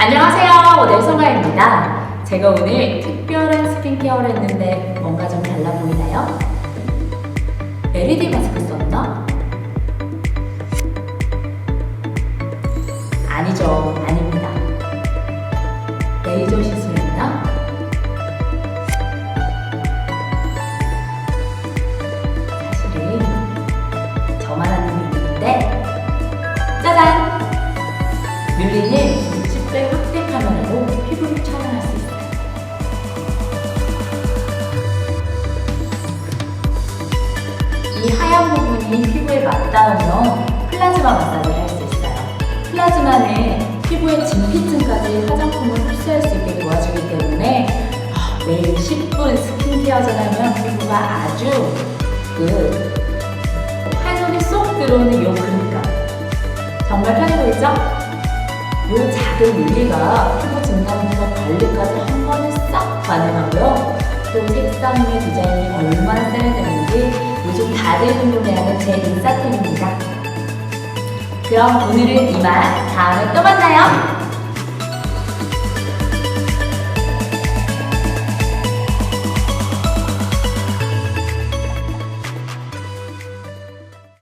안녕하세요. 모델 송가입니다. 제가 오늘 특별한 스킨케어를 했는데 뭔가 좀 달라 보이나요? LED 마스크 썼나? 아니죠. 아닙니다. 레이저 시술했나? 사실은 저만 하는 일인데 짜잔! 뮬리는 이 하얀 부분이 피부에 맞닿으며 플라즈마 마사지를 할 수 있어요. 플라즈마는 피부의 진피층까지 화장품을 흡수할 수 있게 도와주기 때문에 아, 매일 10분 스킨케어 전 하면 피부가 아주 그 한손에 쏙 들어오는 요 그립감 정말 편해 보이죠? 요 작은 물리가 피부 진단부터 관리까지 한 번에 싹 가능하고요. 또 색상의 디자인이 얼마나 다들 궁금해하는 제 인싸템입니다. 그럼 오늘은 이만 다음에 또 만나요.